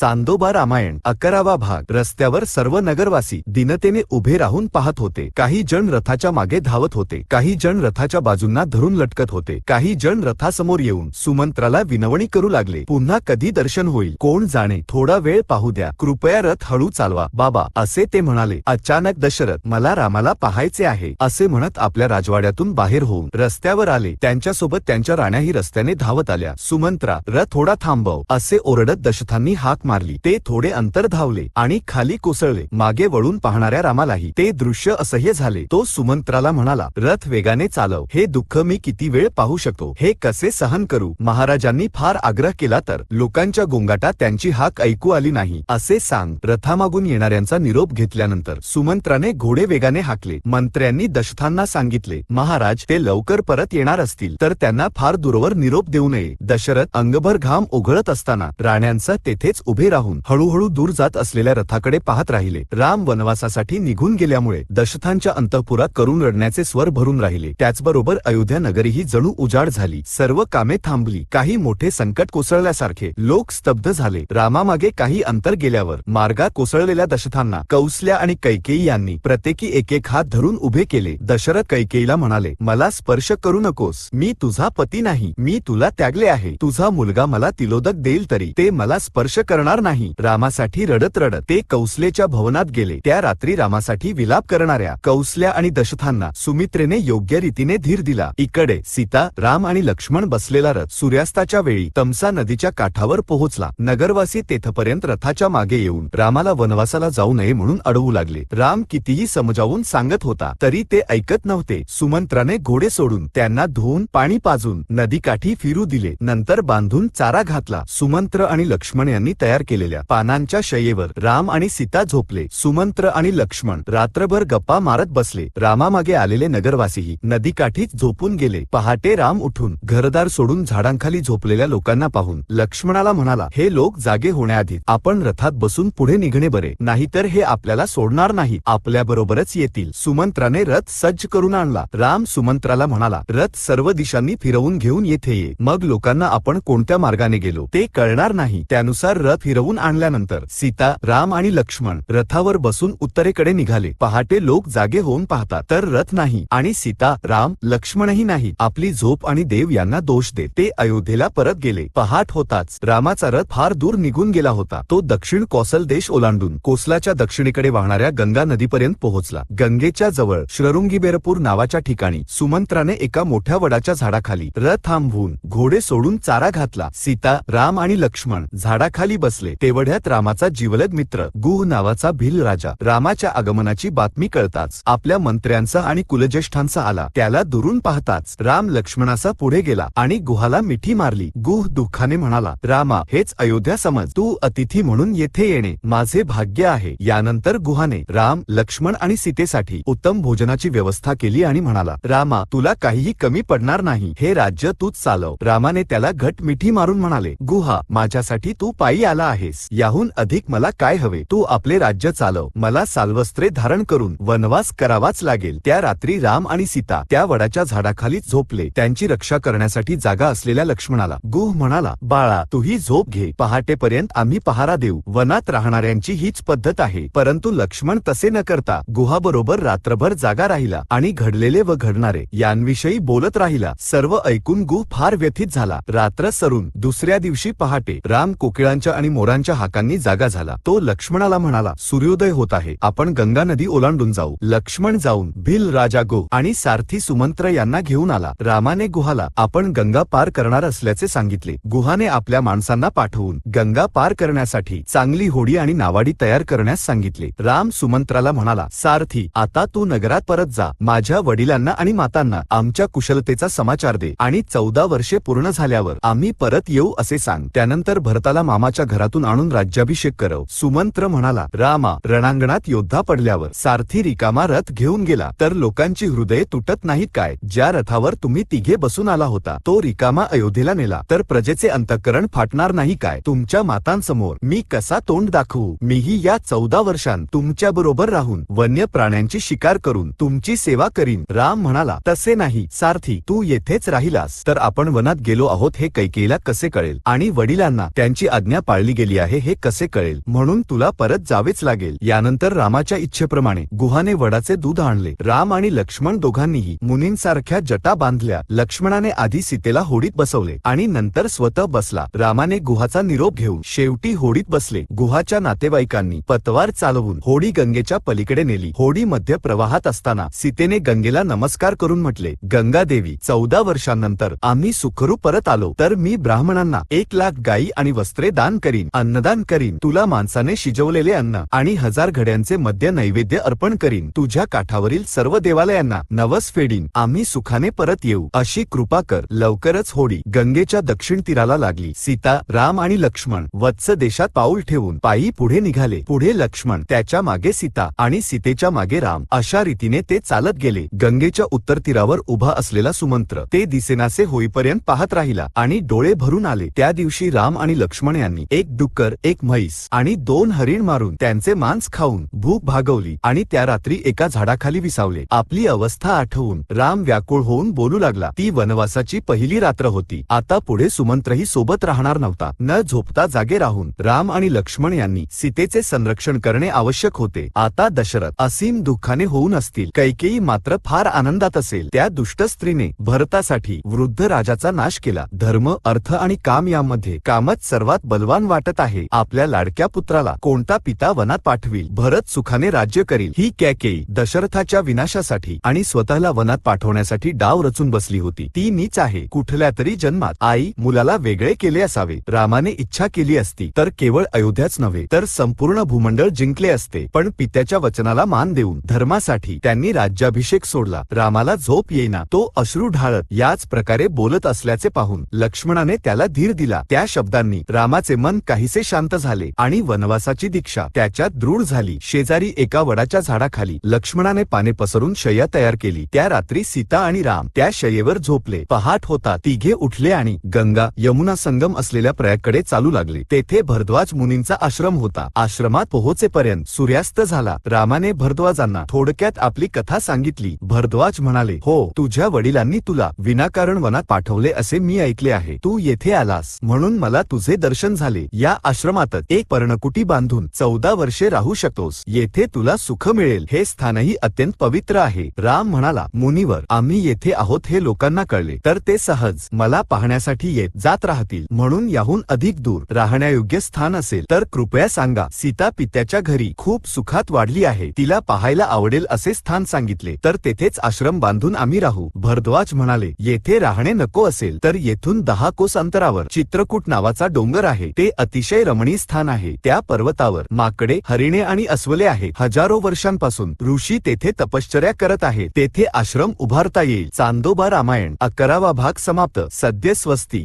चांदोबा रामायण अकरावा भाग. रस्त्यावर सर्व नगरवासी दिनतेने उभे राहून पाहत होते. काही जण रथाच्या मागे धावत होते. काही जण रथाच्या बाजूंना धरून लटकत होते. काही जण रथासमोर येऊन सुमंत्राला विनवणी करू लागले. पुन्हा कधी दर्शन होईल? कोण जाणे? थोडा वेळ पाहू द्या. कृपया रथ हळू चालवा. बाबा असे ते म्हणाले. अचानक दशरथ मला रामाला पाहायचे आहे. असे म्हणत आपल्या राजवाड्यातून बाहेर होऊन रस्त्यावर आले. त्यांच्यासोबत त्यांच्या राण्याही रस्त्याने धावत आल्या. सुमंत्रा रथ थोडा थांबव. असे ओरडत दशथांनी हाक मारली. ते थोडे अंतर धावले आणि खाली कोसळले. मागे वळून पाहणाऱ्या रामालाही. ते दृश्य असह्य झाले. तो सुमंत्राला म्हणाला रथ वेगाने चालव. हे दुःख मी किती वेळ पाहू शकतो? हे कसे सहन करू? महाराजांनी फार आग्रह केला तर. लोकांच्या गोंगाटात त्यांची हाक ऐकू आली नाही. असे सांग. रथामागून येणाऱ्यांचा निरोप घेतल्यानंतर सुमंत्राने घोडे वेगाने हाकले. मंत्र्यांनी दशथांना सांगितले महाराज ते लवकर परत येणार असतील. तर त्यांना फार दूरवर निरोप देऊ नये. दशरथ अंगभर घाम ओघळत असताना राण्यांचा तेथेच उभे उभे राहून हळूहळू दूर जात असलेल्या रथाकडे पाहत राहिले. राम वनवासासाठी निघून गेल्यामुळे दशथांच्या अंतपुरात करून रडण्याचे स्वर भरून राहिले. त्याचबरोबर अयोध्या नगरीही जणू उजाड झाली. सर्व कामे थांबली. काही मोठे संकट कोसळल्यासारखे लोक स्तब्ध झाले. रामामागे काही अंतर गेल्यावर मार्गात कोसळलेल्या दशथांना कौसल्या आणि कैकेयी यांनी प्रत्येकी एक एक हात धरून उभे केले. दशरथ कैकेयीला म्हणाले मला स्पर्श करू नकोस. मी तुझा पती नाही. मी तुला त्यागले आहे. तुझा मुलगा मला तिलोदक देईल तरी. ते मला स्पर्श करणार नाही. रामासाठी रडत रडत ते कौसलेच्या भवनात गेले. त्या रात्री रामासाठी विलाप करणाऱ्या कौसल्या आणि दशथांना सुमित्रेने योग्य रीतीने धीर दिला. इकडे सीता राम आणि लक्ष्मण बसलेला रथ सूर्यास्ताच्या वेळी तमसा नदीच्या काठावर पोहोचला. नगरवासी तेथपर्यंत रथाच्या मागे येऊन रामाला वनवासाला जाऊ नये म्हणून अडवू लागले. राम कितीही समजावून सांगत होता तरी ते ऐकत नव्हते. सुमंत्राने घोडे सोडून त्यांना धुवून पाणी पाजून नदीकाठी फिरू दिले. नंतर बांधून चारा घातला. सुमंत्र आणि लक्ष्मण यांनी तयार केलेल्या पानांच्या शयेवर राम आणि सीता झोपले. सुमंत्र आणि लक्ष्मण रात्रभर गप्पा मारत बसले. रामामागे आलेले नगरवासीही नदीकाठीच झोपून गेले. पहाटे राम उठून घरदार सोडून झाडांखाली झोपलेल्या लोकांना पाहून लक्ष्मणाला म्हणाला हे लोक जागे होण्याआधी आपण रथात बसून पुढे निघणे बरे. नाहीतर हे आपल्याला सोडणार नाही. आपल्याबरोबरच येतील. सुमंत्राने रथ सज्ज करून आणला. राम सुमंत्राला म्हणाला रथ सर्व दिशांनी फिरवून घेऊन येथे ये. मग लोकांना आपण कोणत्या मार्गाने गेलो ते कळणार नाही. त्यानुसार रथ फिरवून आणल्यानंतर सीता राम आणि लक्ष्मण रथावर बसून उत्तरेकडे निघाले. पहाटे लोक जागे होऊन पाहतात. तर रथ नाही आणि सीता राम लक्ष्मणही नाही. आपली झोप आणि देव यांना दोष देत ते अयोध्येला परत गेले. पहाट होताच रामाचा रथ फार दूर निघून गेला होता. तो दक्षिण कौसल देश ओलांडून कोसलाच्या दक्षिणेकडे वाहणाऱ्या गंगा नदीपर्यंत पोहोचला. गंगेच्या जवळ श्ररुंगीबेरपूर नावाच्या ठिकाणी सुमंत्राने एका मोठ्या वडाच्या झाडाखाली रथ थांबवून घोडे सोडून चारा घातला. सीता राम आणि लक्ष्मण झाडाखाली बसले. तेवढ्यात रामाचा जीवलग मित्र गुह नावाचा भिल राजा रामाच्या आगमनाची बातमी कळताच आपल्या मंत्र्यांचा आणि कुलज्येष्ठांचा आला. त्याला दुरून पाहताच राम लक्ष्मणाचा पुढे गेला आणि गुहाला मिठी मारली. गुह दुःखाने म्हणाला रामा हेच अयोध्या समज. तू अतिथी म्हणून येथे येणे माझे भाग्य आहे. यानंतर गुहाने राम लक्ष्मण आणि सीतेसाठी उत्तम भोजनाची व्यवस्था केली आणि म्हणाला रामा तुला काहीही कमी पडणार नाही. हे राज्य तूच चालव. रामाने त्याला घट मिठी मारून म्हणाले गुहा माझ्यासाठी तू पायी आला आहेस. याहून अधिक मला काय हवे? तू आपले राज्य चालव. मला सालवस्त्रे धारण करून वनवास करावाच लागेल. त्या रात्री राम आणि सीता त्या वडाच्या झाडाखाली झोपले. त्यांची रक्षा करण्यासाठी जागा असलेल्या लक्ष्मणाला. गुह म्हणाला बाळा तूही झोप घे. पहाटेपर्यंत आम्ही पहारा देऊ. वनात राहणाऱ्यांची हीच पद्धत आहे. परंतु लक्ष्मण तसे न करता गुहाबरोबर रात्रभर जागा राहिला आणि घडलेले व घडणारे यांविषयी बोलत राहिला. सर्व ऐकून गुह फार व्यथित झाला. रात्र सरून दुसऱ्या दिवशी पहाटे राम कोकिळांच्या आणि मोरांच्या हाकांनी जागा झाला. तो लक्ष्मणाला म्हणाला सूर्योदय होत आहे. आपण गंगा नदी ओलांडून जाऊ. लक्ष्मण जाऊन भिल राजा गो आणि सारथी सुमंत्र यांना घेऊन आला. रामाने गुहाला आपण गंगा पार करणार असल्याचे सांगितले. गुहाने आपल्या माणसांना पाठवून गंगा पार करण्यासाठी चांगली होडी आणि नावाडी तयार करण्यास सांगितले. राम सुमंत्राला म्हणाला सारथी आता तू नगरात परत जा. माझ्या वडिलांना आणि मातांना आमच्या कुशलतेचा समाचार दे आणि चौदा वर्षे पूर्ण झाल्यावर आम्ही परत येऊ असे सांग. त्यानंतर भरताला मामाच्या घरातून आणून राज्याभिषेक करव. सुमंत्र म्हणाला रामा रणांगणात योद्धा पडल्यावर सारथी रिकामा रथ घेऊन गेला. तर लोकांची हृदय तुटत नाहीत काय? ज्या रथावर तुम्ही तिघे बसून आला होता तो रिकामा अयोध्येला नेला. तर प्रजेचे अंतःकरण फाटणार नाही काय? तुमच्या मातांसमोर मी कसा तोंड दाखवू? मीही या चौदा वर्षांत तुमच्या बरोबर राहून वन्य प्राण्यांची शिकार करून तुमची सेवा करीन. राम म्हणाला तसे नाही. सारथी तू येथेच राहिलास. तर आपण वनात गेलो आहोत हे कैकेला कसे कळेल? आणि वडिलांना त्यांची आज्ञा पाळली जळली गेली आहे हे कसे कळेल? म्हणून तुला परत जावेच लागेल. यानंतर रामाच्या इच्छेप्रमाणे गुहाने वडाचे दूध आणले. राम आणि लक्ष्मण दोघांनीही मुनींसारख्या जटा बांधल्या. लक्ष्मणाने आधी सीतेला होडीत बसवले आणि नंतर स्वतः बसला. रामाने गुहाचा निरोप घेऊन शेवटी होडीत बसले. गुहाच्या नातेवाईकांनी पतवार चालवून होडी गंगेच्या पलीकडे नेली. होडी मध्य प्रवाहात असताना सीतेने गंगेला नमस्कार करून म्हटले गंगा देवी चौदा वर्षांनंतर आम्ही सुखरूप परत आलो. तर मी ब्राह्मणांना एक लाख गायी आणि वस्त्रे दान करी करीन. अन्नदान करीन. तुला माणसाने शिजवलेले अन्न आणि हजार घड्यांचे मद्य नैवेद्य अर्पण करीन. तुझ्या काठावरील सर्व देवालयांना नवस फेडीन. आम्ही सुखाने परत येऊ. अशी कृपा कर. लवकरच होडी. गंगेच्या दक्षिण तीराला लागली. सीता राम आणि लक्ष्मण वत्स देशात पाऊल ठेवून पायी पुढे निघाले. पुढे लक्ष्मण त्याच्यामागे सीता आणि सीतेच्या मागे राम. अशा रीतीने ते चालत गेले. गंगेच्या उत्तर तीरावर उभा असलेला सुमंत्र ते दिसेनासे होईपर्यंत पाहत राहिला आणि डोळे भरून आले. त्या दिवशी राम आणि लक्ष्मण यांनी एक डुक्कर एक म्हैस आणि दोन हरिण मारून त्यांचे मांस खाऊन भूक भागवली आणि त्या रात्री एका झाडाखाली विसावले. आपली अवस्था आठवून राम व्याकुळ होऊन बोलू लागला. ती वनवासाची पहिली रात्र होती. आता पुढे सुमंत्रही सोबत राहणार नव्हता. न झोपता जागे राहून राम आणि लक्ष्मण यांनी सीतेचे संरक्षण करणे आवश्यक होते. आता दशरथ असीम दुःखाने होऊन असतील. कैकेयी मात्र फार आनंदात असेल. त्या दुष्ट स्त्रीने भरतासाठी वृद्ध राजाचा नाश केला. धर्म अर्थ आणि काम यामध्ये कामच सर्वात बलवान वाटत आहे. आपल्या लाडक्या पुत्राला कोणता पिता वनात पाठवील? भरत सुखाने राज्य करील. ही कॅकेई दशरथाच्या विनाशासाठी आणि स्वतःला वनात पाठवण्यासाठी डाव रचून बसली होती. ती नीच आहे. कुठल्या तरी जन्मात आई मुलाला वेगळे केले असावे. रामाने इच्छा केली असती तर केवळ अयोध्याच नव्हे तर संपूर्ण भूमंडळ जिंकले असते. पण पित्याच्या वचनाला मान देऊन धर्मासाठी त्यांनी राज्याभिषेक सोडला. रामाला झोप येईना तो अश्रू ढाळत याच प्रकारे बोलत असल्याचे पाहून लक्ष्मणाने त्याला धीर दिला. त्या शब्दांनी रामाचे मन काहीसे शांत झाले आणि वनवासाची दीक्षा त्याच्यात दृढ झाली. शेजारी एका वडाच्या झाडाखाली लक्ष्मणाने पाने पसरून शय्या तयार केली. त्या रात्री सीता आणि राम त्या शय्येवर झोपले. पहाट होता. तिघे उठले आणि गंगा यमुना संगम असलेल्या प्रयागकडे चालू लागले. तेथे भरद्वाज मुनींचा आश्रम होता. आश्रमात पोहोचेपर्यंत सूर्यास्त झाला. रामाने भरद्वाजांना थोडक्यात आपली कथा सांगितली. भरद्वाज म्हणाले हो तुझ्या वडिलांनी तुला विनाकारण वनात पाठवले असे मी ऐकले आहे. तू येथे आलास. म्हणून मला तुझे दर्शन झाले. या आश्रमातच एक पर्णकुटी बांधून चौदा वर्षे राहू शकतोस. येथे तुला सुख मिळेल. हे स्थानही अत्यंत पवित्र आहे. राम म्हणाला मुनीवर आम्ही येथे आहोत हे लोकांना कळले. तर ते सहज मला पाहण्यासाठी येत जात राहतील. म्हणून याहून अधिक दूर राहण्यायोग्य स्थान असेल. तर कृपया सांगा सीता पित्याच्या घरी खूप सुखात वाढली आहे. तिला पाहायला आवडेल असे स्थान सांगितले. तर तेथेच आश्रम बांधून आम्ही राहू. भरद्वाज म्हणाले येथे राहणे नको असेल. तर येथून दहा कोस अंतरावर चित्रकूट नावाचा डोंगर आहे. ते अतिशय रमणीय स्थान आहे. त्या पर्वतावर माकडे हरिणे आणि अस्वले आहेत. हजारो वर्षांपासून ऋषी तेथे तपश्चर्या करत आहेत. तेथे आश्रम उभारता येईल. चांदोबा रामायण अकरावा भाग समाप्त. सद्य स्वस्ती